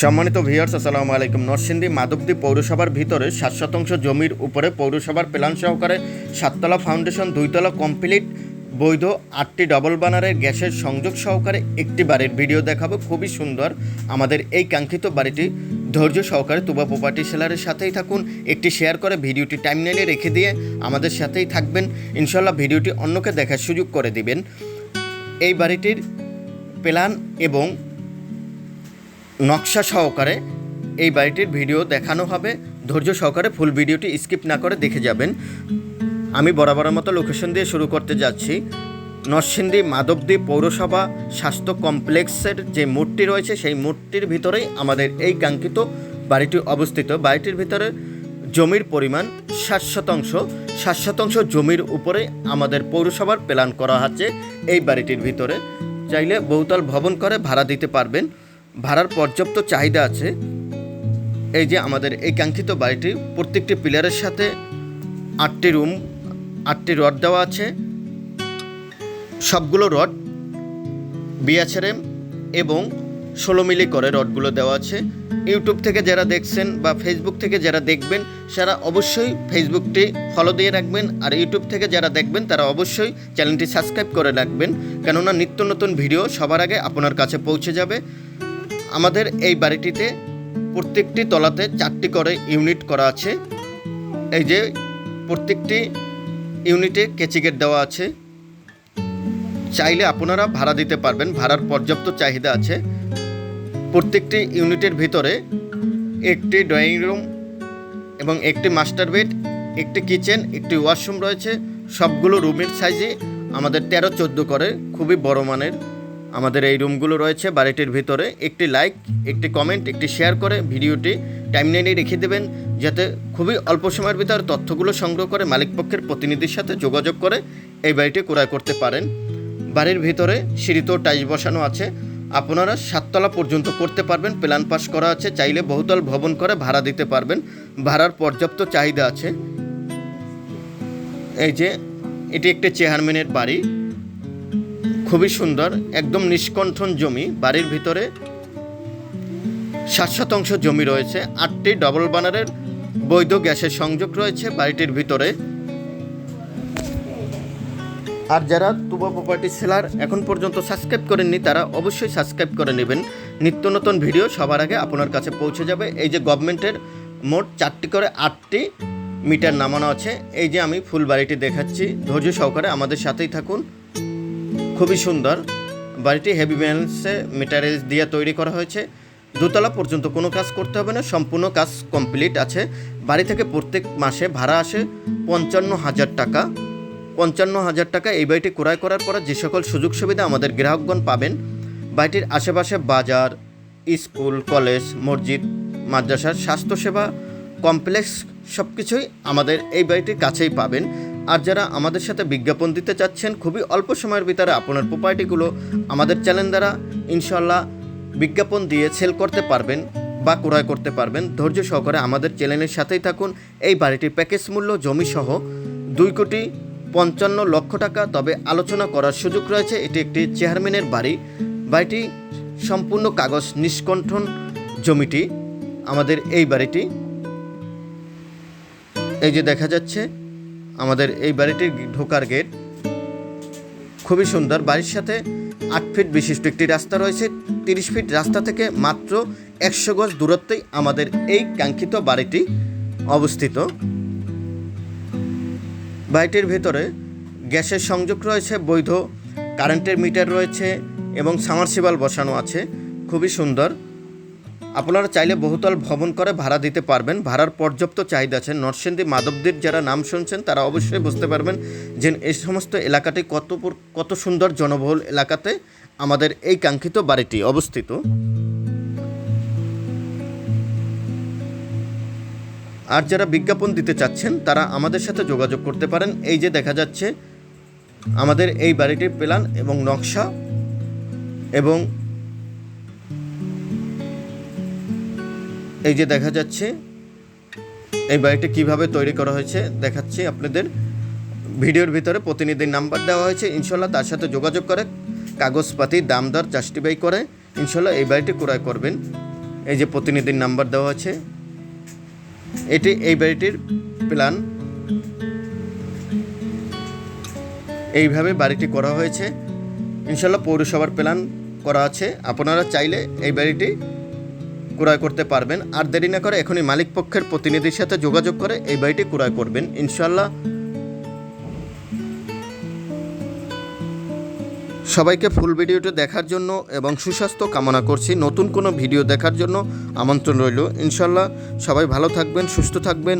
সম্মানিত ভিউয়ার্স আসসালামু আলাইকুম। নরসিংদী মাধবদী পৌরসভার ভিতরে সাত শতাংশ জমির উপরে পৌরসভার প্ল্যান সহকারে সাততলা ফাউন্ডেশন, দুইতলা কমপ্লিট, বৈধ আটটি ডবল বানারের গ্যাসের সংযোগ সহকারে একটি বাড়ির ভিডিও দেখাবো। খুবই সুন্দর। আমাদের এই কাঙ্ক্ষিত বাড়িটি ধৈর্য সহকারে তুবা প্রপার্টি সেলারের সাথেই থাকুন। একটি শেয়ার করে ভিডিওটি টাইমলাইনে রেখে দিয়ে আমাদের সাথেই থাকবেন। ইনশাল্লাহ ভিডিওটি অন্যকে দেখার সুযোগ করে দিবেন। এই বাড়িটির প্ল্যান এবং নকশা সহকারে এই বাড়িটির ভিডিও দেখানো হবে। ধৈর্য সহকারে ফুল ভিডিওটি স্কিপ না করে দেখে যাবেন। আমি বরাবরের মতো লোকেশন দিয়ে শুরু করতে যাচ্ছি। নরসিংদী মাধবদী পৌরসভা স্বাস্থ্য কমপ্লেক্সের যে মূর্তি রয়েছে, সেই মূর্তির ভিতরেই আমাদের এই কাঙ্ক্ষিত বাড়িটি অবস্থিত। বাড়িটির ভিতরে জমির পরিমাণ ষাট শতাংশ। ষাট শতাংশ জমির উপরে আমাদের পৌরসভার প্ল্যান করা হচ্ছে এই বাড়িটির ভিতরে। চাইলে বহুতল ভবন করে ভাড়া দিতে পারবেন। ভাড়ার পর্যাপ্ত চাহিদা আছে। এই যে আমাদের এই কাঙ্ক্ষিত বাড়িটি, প্রত্যেকটি পিলারের সাথে আটটি রুম, আটটি রড দেওয়া আছে। সবগুলো রড বিয়াছারেম এবং ষোলো মিলি করে রডগুলো দেওয়া আছে। ইউটিউব থেকে যারা দেখছেন বা ফেসবুক থেকে যারা দেখবেন, সারা অবশ্যই ফেসবুকটি ফলো দিয়ে রাখবেন। আর ইউটিউব থেকে যারা দেখবেন, তারা অবশ্যই চ্যানেলটি সাবস্ক্রাইব করে রাখবেন। কেননা নিত্য নতুন ভিডিও সবার আগে আপনার কাছে পৌঁছে যাবে। আমাদের এই বাড়িটিতে প্রত্যেকটি তলাতে চারটি করে ইউনিট করা আছে। এই যে প্রত্যেকটি ইউনিটে কেচি গেট দেওয়া আছে। চাইলে আপনারা ভাড়া দিতে পারবেন, ভাড়ার পর্যাপ্ত চাহিদা আছে। প্রত্যেকটি ইউনিটের ভিতরে একটি ড্রয়িং রুম এবং একটি মাস্টার বেড, একটি কিচেন, একটি ওয়াশরুম রয়েছে। সবগুলো রুমের সাইজে আমাদের তেরো চোদ্দ করে, খুবই বড় মানের। আমাদের এই রুমগুলো রয়েছে বাড়িটির ভিতরে। একটি লাইক একটি কমেন্ট একটি শেয়ার করে ভিডিওটি টাইমলাইনে রেখে দেবেন, যাতে খুবই অল্প সময়ের ভিতরে তথ্যগুলো সংগ্রহ করে মালিকপক্ষের প্রতিনিধির সাথে যোগাযোগ করে এই বাড়িটি ক্রয় করতে পারেন। বাড়ির ভিতরে সিঁড়িতেও টাইলস বসানো আছে। আপনারা সাততলা পর্যন্ত করতে পারবেন প্ল্যান পাস করা আছে। চাইলে বহুতল ভবন করে ভাড়া দিতে পারবেন। ভাড়ার পর্যাপ্ত চাহিদা আছে। এই যে, এটি একটি চেয়ারম্যানের বাড়ি। খুবই সুন্দর, একদম নিষ্কণ্ঠন জমি, বাড়ির ভিতরে সাত শতাংশ জমি রয়েছে, আটটি ডবল বানারের বৈধ গ্যাসের সংযোগ রয়েছে বাড়িটির ভিতরে। আর যারা তুবা প্রপার্টি সেলার এখন পর্যন্ত সাবস্ক্রাইব করেননি, তারা অবশ্যই সাবস্ক্রাইব করে নেবেন। নিত্য নতুন ভিডিও সবার আগে আপনার কাছে পৌঁছে যাবে। এই যে গভর্নমেন্টের মোট চারটি করে আটটি মিটার নামানো আছে। এই যে আমি ফুল বাড়িটি দেখাচ্ছি, ধৈর্য সহকারে আমাদের সাথেই থাকুন। খুবই সুন্দর। বাড়িটি হেভি ব্যালেন্সে মিটারেজ দিয়ে তৈরি করা হয়েছে। দোতলা পর্যন্ত কোনো কাজ করতে হবে না, সম্পূর্ণ কাজ কমপ্লিট আছে। বাড়ি থেকে প্রত্যেক মাসে ভাড়া আসে পঞ্চান্ন হাজার টাকা। পঞ্চান্ন হাজার টাকা এই বাড়িটি ক্রয় করার পরে যে সকল সুযোগ সুবিধা আমাদের গ্রাহকগণ পাবেন, বাড়িটির আশেপাশে বাজার, স্কুল, কলেজ, মসজিদ, মাদ্রাসার স্বাস্থ্যসেবা, কমপ্লেক্স সব কিছুই আমাদের এই বাড়িটির কাছেই পাবেন। আর যারা আমাদের সাথে বিজ্ঞাপন দিতে চাচ্ছেন, খুবই অল্প সময়ের ভিতরে আপনার প্রপার্টিগুলো আমাদের চ্যানেল দ্বারা ইনশাল্লাহ বিজ্ঞাপন দিয়ে সেল করতে পারবেন বা ক্রয় করতে পারবেন। ধৈর্য সহকারে আমাদের চ্যানেলের সাথেই থাকুন। এই বাড়িটির প্যাকেজ মূল্য, জমিসহ দুই কোটি পঞ্চান্ন লক্ষ টাকা। তবে আলোচনা করার সুযোগ রয়েছে, এটি একটি চেয়ারম্যানের বাড়ি। বাড়িটি সম্পূর্ণ কাগজ নিষ্কণ্ঠন জমিটি। আমাদের এই বাড়িটি। এই যে দেখা যাচ্ছে আমাদের এই বাড়িটির ঢোকার গেট। খুবই সুন্দর। বাড়ির সাথে আট ফিট বিশিষ্ট একটি রাস্তা রয়েছে। তিরিশ ফিট রাস্তা থেকে মাত্র একশো গজ দূরত্বেই আমাদের এই কাঙ্ক্ষিত বাড়িটি অবস্থিত। বাড়িটির ভেতরে গ্যাসের সংযোগ রয়েছে, বৈধ কারেন্টের মিটার রয়েছে এবং সামারসিবাল বসানো আছে। খুবই সুন্দর। আপনারা চাইলে বহুতল ভবন করে ভাড়া দিতে পারবেন। ভাড়ার পর্যাপ্ত চাহিদা আছে। নরসিংদী মাধবদীর যারা নাম শুনছেন, তারা অবশ্যই বুঝতে পারবেন যে এই সমস্ত এলাকাটি কত কত সুন্দর জনবহুল এলাকাতে আমাদের এই কাঙ্ক্ষিত বাড়িটি অবস্থিত। আর যারা বিজ্ঞাপন দিতে চাচ্ছেন, তারা আমাদের সাথে যোগাযোগ করতে পারেন। এই যে দেখা যাচ্ছে, আমাদের এই বাড়িটির প্ল্যান এবং নকশা এবং এই যে দেখা যাচ্ছে, এই বাড়িটি কীভাবে তৈরি করা হয়েছে দেখাচ্ছি আপনাদের। ভিডিওর ভিতরে প্রতিনিধির নাম্বার দেওয়া হয়েছে, ইনশাল্লাহ তার সাথে যোগাযোগ করে, কাগজপাতি, দামদার জাস্টিফাই করে, ইনশাল্লাহ এই বাড়িটি ক্রয় করবেন। এই যে প্রতিনিধির নাম্বার দেওয়া আছে, এটি এই বাড়িটির প্ল্যান এইভাবে বাড়িটি করা হয়েছে। ইনশাল্লাহ পৌরসভার প্ল্যান করা আছে। আপনারা চাইলে এই বাড়িটি ক্রয় করতে পারবেন। আর দেরি না করে এখনই মালিক পক্ষের প্রতিনিধির সাথে যোগাযোগ করে এই বাড়িটি ক্রয় করবেন। ইনশাল্লাহ সবাইকে ফুল ভিডিওটি দেখার জন্য এবং সুস্বাস্থ্য কামনা করছি। নতুন কোনো ভিডিও দেখার জন্য আমন্ত্রণ রইল। ইনশাল্লাহ সবাই ভালো থাকবেন, সুস্থ থাকবেন।